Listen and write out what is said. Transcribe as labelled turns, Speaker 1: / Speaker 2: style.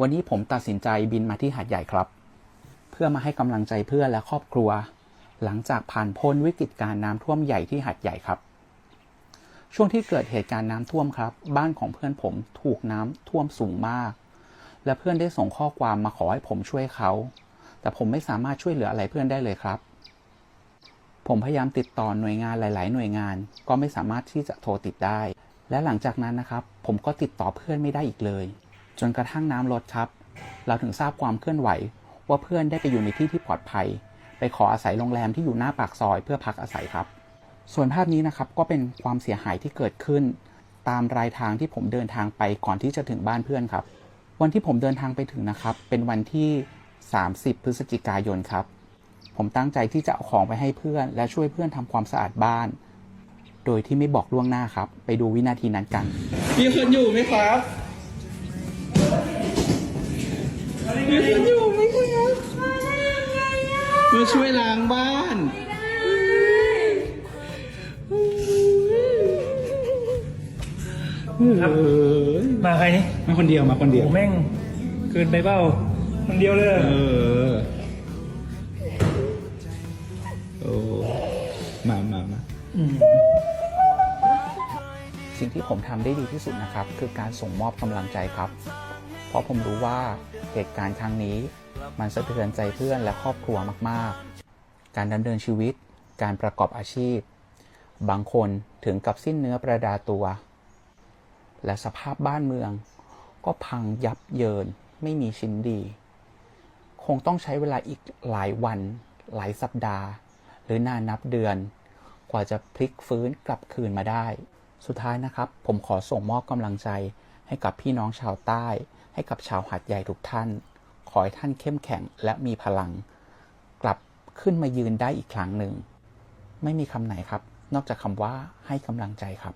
Speaker 1: วันนี้ผมตัดสินใจบินมาที่หาดใหญ่ครับ เพื่อมาให้กำลังใจเพื่อนและครอบครัว หลังจากผ่านพ้นวิกฤตการน้ำท่วมใหญ่ที่หาดใหญ่ครับ ช่วงที่เกิดเหตุการณ์น้ำท่วมครับ บ้านของเพื่อนผมถูกน้ำท่วมสูงมาก และเพื่อนได้ส่งข้อความมาขอให้ผมช่วยเขา แต่ผมไม่สามารถช่วยเหลืออะไรเพื่อนได้เลยครับ ผมพยายามติดต่อหน่วยงานหลาย ๆ หน่วยงานก็ไม่สามารถที่จะโทรติดได้ และหลังจากนั้นนะครับ ผมก็ติดต่อเพื่อนไม่ได้อีกเลย จนกระทั่งน้ำลดครับ เราถึงทราบความเคลื่อนไหว ว่าเพื่อนได้ไปอยู่ในที่ที่ปลอดภัย ไปขออาศัยโรงแรมที่อยู่หน้าปากซอยเพื่อพักอาศัยครับ ส่วนภาพนี้นะครับก็เป็นความเสียหายที่เกิดขึ้น ตามรายทางที่ผมเดินทางไปก่อนที่จะถึงบ้านเพื่อนครับ วันที่ผมเดินทางไปถึงนะครับ เป็นวันที่ 30 พฤศจิกายนครับ ผมตั้งใจที่จะเอาของไปให้เพื่อน และช่วยเพื่อนทำความสะอาดบ้าน โดยที่ไม่บอกล่วงหน้าครับ ไปดูวินาทีนั้นกัน
Speaker 2: มีคนอยู่ไหมครับมีคนอยู่ไหมครับมาช่วยล้างบ้านเออ
Speaker 3: มาใครนี่
Speaker 2: มาคนเดียวมาคนเดียว
Speaker 3: โอ้แม่งเกินไปเปล่าคนเดียวเลยเหรอ
Speaker 2: เออโอ้มามามา
Speaker 3: ม
Speaker 1: สิ่งที่ผมทำได้ดีที่สุดนะครับ คือการส่งมอบกำลังใจครับ เพราะผมรู้ว่าเหตุการณ์ครั้งนี้ มันสะเทือนใจเพื่อนและครอบครัวมากๆ การดำเนินชีวิต การประกอบอาชีพ บางคนถึงกับสิ้นเนื้อประดาตัว และสภาพบ้านเมือง ก็พังยับเยินไม่มีชิ้นดี คงต้องใช้เวลาอีกหลายวัน หลายสัปดาห์ หรือนานนับเดือน กว่าจะพลิกฟื้นกลับคืนมาได้ สุดท้ายนะครับ ผมขอส่งมอบกำลังใจให้กับพี่น้องชาวใต้ ให้กับชาวหัดใหญ่ทุกท่าน ขอให้ท่านเข้มแข็งและมีพลัง กลับขึ้นมายืนได้อีกครั้งหนึ่ง ไม่มีคำไหนครับ นอกจากคำว่าให้กำลังใจครับ